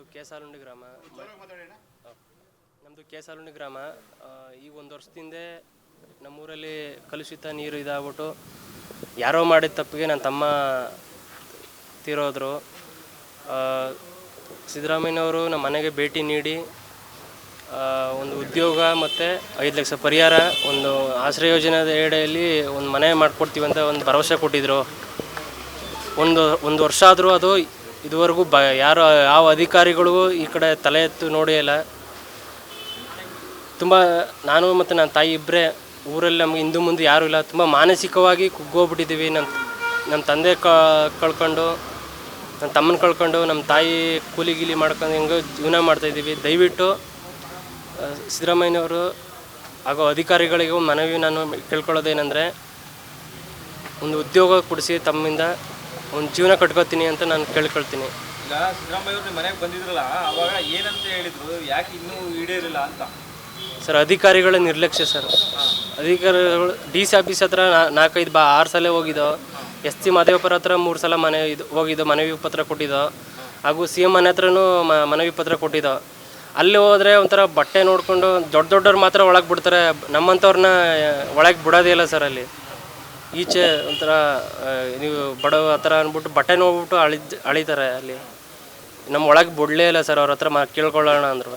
ನಮ್ಮದು ಕೇಸಾಲುಂಡಿ ಗ್ರಾಮ. ನಮ್ಮದು ಕೇಸಾಲುಂಡಿ ಗ್ರಾಮ. ಈ ಒಂದು ವರ್ಷದಿಂದ ನಮ್ಮೂರಲ್ಲಿ ಕಲುಷಿತ ನೀರು ಇದಾಗ್ಬಿಟ್ಟು ಯಾರೋ ಮಾಡಿದ ತಪ್ಪಿಗೆ ನನ್ನ ತಮ್ಮ ತೀರೋದ್ರು. ಸಿದ್ದರಾಮಯ್ಯನವರು ನಮ್ಮ ಮನೆಗೆ ಭೇಟಿ ನೀಡಿ ಒಂದು ಉದ್ಯೋಗ ಮತ್ತು ಐದು ಲಕ್ಷ ಪರಿಹಾರ, ಒಂದು ಆಶ್ರಯ ಯೋಜನೆದ ಎಡೆಯಲ್ಲಿ ಒಂದು ಮನೆ ಮಾಡಿಕೊಡ್ತೀವಿ ಅಂತ ಒಂದು ಭರವಸೆ ಕೊಟ್ಟಿದ್ದರು ಒಂದು ಒಂದು ವರ್ಷ ಆದರೂ ಅದು ಇದುವರೆಗೂ ಬ ಯಾರು, ಯಾವ ಅಧಿಕಾರಿಗಳಿಗೂ ಈ ಕಡೆ ತಲೆ ಎತ್ತು ನೋಡೇ ಇಲ್ಲ. ತುಂಬ ನಾನು ಮತ್ತು ನನ್ನ ತಾಯಿ ಇಬ್ಬರೇ ಊರಲ್ಲಿ ನಮಗೆ ಹಿಂದೂ ಮುಂದೆ ಯಾರೂ ಇಲ್ಲ. ತುಂಬ ಮಾನಸಿಕವಾಗಿ ಕುಗ್ಗೋಗ್ಬಿಟ್ಟಿದ್ದೀವಿ. ನಮ್ಮ ನಮ್ಮ ತಂದೆ ಕಳ್ಕೊಂಡು, ನನ್ನ ತಮ್ಮನ ಕಳ್ಕೊಂಡು, ನಮ್ಮ ತಾಯಿ ಕೂಲಿ ಗೀಲಿ ಮಾಡ್ಕೊಂಡು ಹೆಂಗೆ ಜೀವನ ಮಾಡ್ತಾಯಿದ್ದೀವಿ ದಯವಿಟ್ಟು ಸಿದ್ದರಾಮಯ್ಯನವರು ಹಾಗೂ ಅಧಿಕಾರಿಗಳಿಗೂ ಮನವಿ ನಾನು ಕೇಳ್ಕೊಳ್ಳೋದೇನೆಂದರೆ, ಒಂದು ಉದ್ಯೋಗ ಕೊಡಿಸಿ ತಮ್ಮಿಂದ ಒಂದು ಜೀವನ ಕಟ್ಕೋತೀನಿ ಅಂತ ನಾನು ಕೇಳ್ಕೊಳ್ತೀನಿ. ಈಗ ಸಿದ್ದರಾಮಯ್ಯ ಅವರು ಮನೆಗೆ ಬಂದಿದ್ರಲ್ಲ ಅವಾಗ ಏನಂತ ಹೇಳಿದ್ರು? ಯಾಕೆ ಇನ್ನೂ ಈಡೇರಿಲ್ಲ ಅಂತ? ಸರ್ ಅಧಿಕಾರಿಗಳ ನಿರ್ಲಕ್ಷ್ಯ ಸರ್. ಅಧಿಕಾರಿಗಳು ಡಿ ಸಿ ಆಫೀಸ್ ಹತ್ರ ನಾಲ್ಕೈದು ಬಾ ಆರು ಸಲ ಹೋಗಿದ್ದೋ ಎಸ್ ಸಿ ಮಾದೇವಪ್ಪರ ಹತ್ರ ಮೂರು ಸಲ ಮನೆ ಇದು ಹೋಗಿದ್ದೋ ಮನವಿ ಪತ್ರ ಕೊಟ್ಟಿದ್ದೋ ಹಾಗೂ ಸಿ ಎಂ ಮನೆ ಹತ್ರನೂ ಮನವಿ ಪತ್ರ ಕೊಟ್ಟಿದ್ದೋ ಅಲ್ಲಿ ಹೋದರೆ ಒಂಥರ ಬಟ್ಟೆ ನೋಡಿಕೊಂಡು ದೊಡ್ಡ ದೊಡ್ಡವ್ರು ಮಾತ್ರ ಒಳಗೆ ಬಿಡ್ತಾರೆ. ನಮ್ಮಂಥವ್ರನ್ನ ಒಳಗೆ ಬಿಡೋದೇ ಇಲ್ಲ ಸರ್ ಅಲ್ಲಿ. ಈಚೆ ಒಂಥರ ನೀವು ಬಡವ ಆ ಥರ ಅಂದ್ಬಿಟ್ಟು ಬಟ್ಟೆ ನೋಡ್ಬಿಟ್ಟು ಅಳಿದ್ ಅಳಿತಾರೆ ಅಲ್ಲಿ. ನಮ್ಮ ಒಳಗೆ ಬಿಡಲೇ ಇಲ್ಲ ಸರ್ ಅವ್ರ ಹತ್ರ ಮಾ ಕೇಳ್ಕೊಳ್ಳೋಣ ಅಂದ್ರು.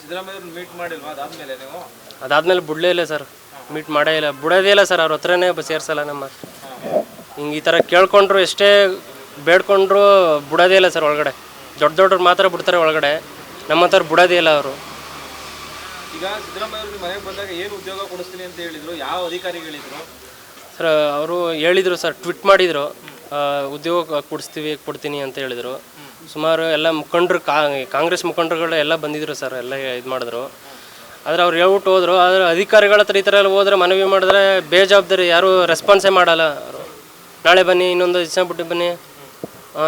ಸಿದ್ದರಾಮಯ್ಯ ಮೀಟ್ ಮಾಡಿಲ್ವಾ ಅದಾದ್ಮೇಲೆ ನೀವು? ಅದಾದ್ಮೇಲೆ ಬಿಡಲೇ ಇಲ್ಲ ಸರ್ ಮೀಟ್ ಮಾಡೇ ಇಲ್ಲ. ಬಿಡೋದೇ ಇಲ್ಲ ಸರ್ ಅವ್ರ ಹತ್ರನೇ ಸೇರಿಸಲ್ಲ ಸೇರ್ಸಲ್ಲ ನಮ್ಮ. ಹಿಂಗೆ ಈ ಥರ ಕೇಳ್ಕೊಂಡ್ರು ಎಷ್ಟೇ ಬೇಡ್ಕೊಂಡ್ರು ಬಿಡೋದೇ ಇಲ್ಲ ಸರ್ ಒಳಗಡೆ. ದೊಡ್ಡ ದೊಡ್ಡವ್ರು ಮಾತ್ರ ಬಿಡ್ತಾರೆ ಒಳಗಡೆ. ನಮ್ಮ ಹತ್ರ ಬಿಡೋದೇ ಇಲ್ಲ ಅವರು. ಈಗ ಸಿದ್ದರಾಮಯ್ಯ ಮನೆಗೆ ಬಂದಾಗ ಏನು ಉದ್ಯೋಗ ಕೊಡಿಸ್ತೀನಿ ಅಂತ ಹೇಳಿದ್ರು? ಯಾವ ಅಧಿಕಾರಿಗಳಿದ್ರು? ಸರ್, ಅವರು ಹೇಳಿದರು ಸರ್, ಟ್ವಿಟ್ ಮಾಡಿದರು. ಉದ್ಯೋಗ ಕೊಡಿಸ್ತೀವಿ, ಕೊಡ್ತೀನಿ ಅಂತ ಹೇಳಿದರು. ಸುಮಾರು ಎಲ್ಲ ಮುಖಂಡರು ಕಾಂಗ್ರೆಸ್ ಮುಖಂಡರುಗಳು ಎಲ್ಲ ಬಂದಿದ್ರು ಸರ್, ಎಲ್ಲ ಇದು ಮಾಡಿದ್ರು. ಆದರೆ ಅವ್ರು ಹೇಳ್ಬಿಟ್ಟು ಹೋದರು, ಆದರೆ ಅಧಿಕಾರಿಗಳ ಹತ್ರ ಈ ಥರ ಎಲ್ಲ ಹೋದ್ರೆ ಮನವಿ ಮಾಡಿದ್ರೆ ಬೇಜವಾಬ್ದಾರಿ, ಯಾರೂ ರೆಸ್ಪಾನ್ಸೇ ಮಾಡಲ್ಲ. ನಾಳೆ ಬನ್ನಿ, ಇನ್ನೊಂದು ದಿವಸ ಬಿಟ್ಟು ಬನ್ನಿ.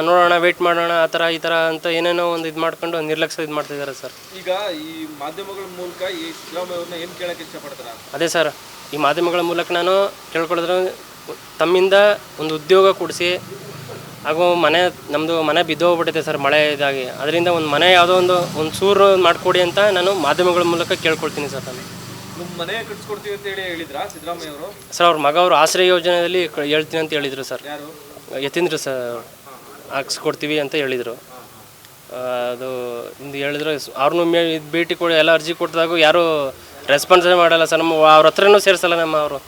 ನೋಡೋಣ ವೆಯ್ಟ್ ಮಾಡೋಣ ಆ ಥರ ಈ ಥರ ಅಂತ ಏನೇನೋ ಒಂದು ಇದು ಮಾಡ್ಕೊಂಡು ನಿರ್ಲಕ್ಷ್ಯ ಇದು ಮಾಡ್ತಿದ್ದಾರೆ ಸರ್. ಈಗ ಈ ಮಾಧ್ಯಮಗಳ ಮೂಲಕ ಈ ಸಿದ್ದರಾಮಯ್ಯ ಅವ್ರನ್ನ ಏನು ಕೇಳಕ್ಕೆ ಇಷ್ಟಪಡ್ತಾರೆ? ಅದೇ ಸರ್ ಈ ಮಾಧ್ಯಮಗಳ ಮೂಲಕ ನಾನು ಕೇಳ್ಕೊಳ್ಳೋದ್ರೆ ತಮ್ಮಿಂದ ಒಂದು ಉದ್ಯೋಗ ಕೊಡಿಸಿ ಹಾಗೂ ಮನೆ ನಮ್ಮದು ಮನೆ ಬಿದ್ದೋಗ್ಬಿಟ್ಟಿದೆ ಸರ್ ಮಳೆ ಇದಾಗಿ. ಅದರಿಂದ ಒಂದು ಮನೆ ಯಾವುದೋ ಒಂದು ಒಂದು ಸೂರು ಮಾಡಿಕೊಡಿ ಅಂತ ನಾನು ಮಾಧ್ಯಮಗಳ ಮೂಲಕ ಕೇಳ್ಕೊಳ್ತೀನಿ ಸರ್ ನಾನು. ನಿಮ್ಮ ಮನೆ ಕಟ್ಸ್ಕೊಡ್ತೀವಿ ಅಂತ ಹೇಳಿ ಹೇಳಿದ್ರಾ ಸಿದ್ದರಾಮಯ್ಯ ಅವರು? ಸರ್ ಅವ್ರ ಮಗ ಅವರು ಆಶ್ರಯ ಯೋಜನೆಯಲ್ಲಿ ಹೇಳ್ತೀನಿ ಅಂತ ಹೇಳಿದರು ಸರ್. ಯಾರು? ಯತೀಂದ್ರ ಸರ್ ಹಾಕ್ಸ್ಕೊಡ್ತೀವಿ ಅಂತ ಹೇಳಿದರು. ಅದು ಇಂದು ಹೇಳಿದ್ರು ಅವ್ರನ್ನೂ ಮೇ ಇದು ಭೇಟಿ ಕೊಡಿ ಎಲ್ಲ ಅರ್ಜಿ ಕೊಟ್ಟಿದಾಗ ಯಾರೂ ರೆಸ್ಪಾನ್ಸೇ ಮಾಡಲ್ಲ ಸರ್ ನಮ್ಮ ಅವ್ರ ಹತ್ರನೂ ಸೇರಿಸಲ್ಲ ನಮ್ಮ ಅವರು.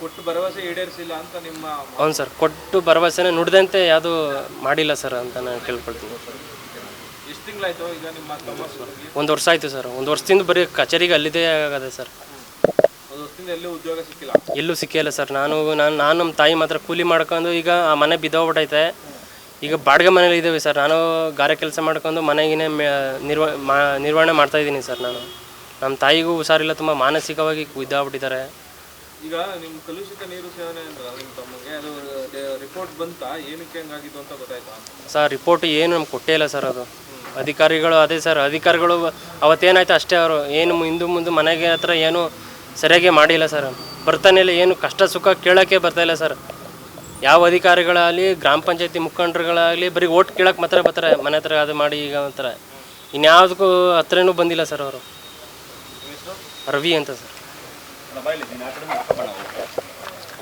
ಕೊಟ್ಟು ಭರವಸೆ ಈಡೇರಿಸಿಲ್ಲ ಅಂತ ನಿಮ್ಮ ಹೌದು ಸರ್ ಕೊಟ್ಟು ಭರವಸೆನೇ ನುಡಿದಂತೆ ಯಾವುದು ಮಾಡಿಲ್ಲ ಸರ್ ಅಂತ ನಾನು ಕೇಳ್ಕೊಳ್ತೀನಿ. ಒಂದು ವರ್ಷ ಆಯಿತು ಸರ್ ಒಂದು ವರ್ಷದಿಂದ ಬರೀ ಕಚೇರಿಗೆ ಅಲ್ಲಿದೆ ಆಗದೆ ಸರ್. ಒಂದು ವರ್ಷದಿಂದ ಎಲ್ಲೂ ಉದ್ಯೋಗ ಸಿಕ್ಕಿಲ್ಲ? ಎಲ್ಲೂ ಸಿಕ್ಕಿಲ್ಲ ಸರ್ ನಾನು ನಾನು ನಾನು ನಮ್ಮ ತಾಯಿ ಮಾತ್ರ ಕೂಲಿ ಮಾಡ್ಕೊಂಡು ಈಗ ಆ ಮನೆ ಬಿದ್ದೋಗ್ಬಿಟ್ಟೈತೆ ಈಗ ಬಾಡಿಗೆ ಮನೇಲಿ ಇದ್ದೇವೆ ಸರ್. ನಾನು ಗಾರೆ ಕೆಲಸ ಮಾಡ್ಕೊಂಡು ಮನೆಗಿನೇ ಮೇ ನಿರ್ವ ಮಾ ನಿರ್ವಹಣೆ ಮಾಡ್ತಾಯಿದ್ದೀನಿ ಸರ್ ನಾನು. ನಮ್ಮ ತಾಯಿಗೂ ಹುಷಾರಿಲ್ಲ ತುಂಬ ಮಾನಸಿಕವಾಗಿ ಇದಾಗ್ಬಿಟ್ಟಿದ್ದಾರೆ. ಈಗ ನಿಮ್ಮ ಕಲುಷಿತ ನೀರು ಸೇವನೆ ಅಂದ್ರಲ್ಲ ನಿಮ್ಮ ತಮ್ಮಗೆ ಅದು ರಿಪೋರ್ಟ್ ಬಂತಾ? ಏನಕ್ಕೆ ಅಂತ ಗೊತ್ತಾಯ್ತಾ? ಸರ್ ರಿಪೋರ್ಟ್ ಏನು ನಮ್ಗೆ ಕೊಟ್ಟೇ ಇಲ್ಲ ಸರ್ ಅದು. ಅಧಿಕಾರಿಗಳು ಅದೇ ಸರ್ ಅಧಿಕಾರಿಗಳು ಅವತ್ತೇನಾಯ್ತು ಅಷ್ಟೇ ಅವರು. ಏನು ಹಿಂದೆ ಮುಂದೆ ಮನೆಗೆ ಹತ್ರ ಏನು ಸರಿಯಾಗಿ ಮಾಡಿಲ್ಲ ಸರ್. ಬರ್ತಾನೆ ಇಲ್ಲ ಏನು ಕಷ್ಟ ಸುಖ ಕೇಳೋಕ್ಕೆ ಬರ್ತಾ ಇಲ್ಲ ಸರ್. ಯಾವ ಅಧಿಕಾರಿಗಳಾಗಲಿ, ಗ್ರಾಮ ಪಂಚಾಯತಿ ಮುಖಂಡರುಗಳಾಗಲಿ, ಬರೀ ಓಟ್ ಕೇಳಕ್ಕೆ ಮಾತ್ರ ಬರ್ತಾರೆ, ಮನೆ ಹತ್ರ ಅದು ಮಾಡಿ ಈಗ ಒಂಥರ. ಇನ್ಯಾವುದಕ್ಕೂ ಹತ್ರನೂ ಬಂದಿಲ್ಲ ಸರ್ ಅವರು. ರವಿ ಅಂತ ಸರ್.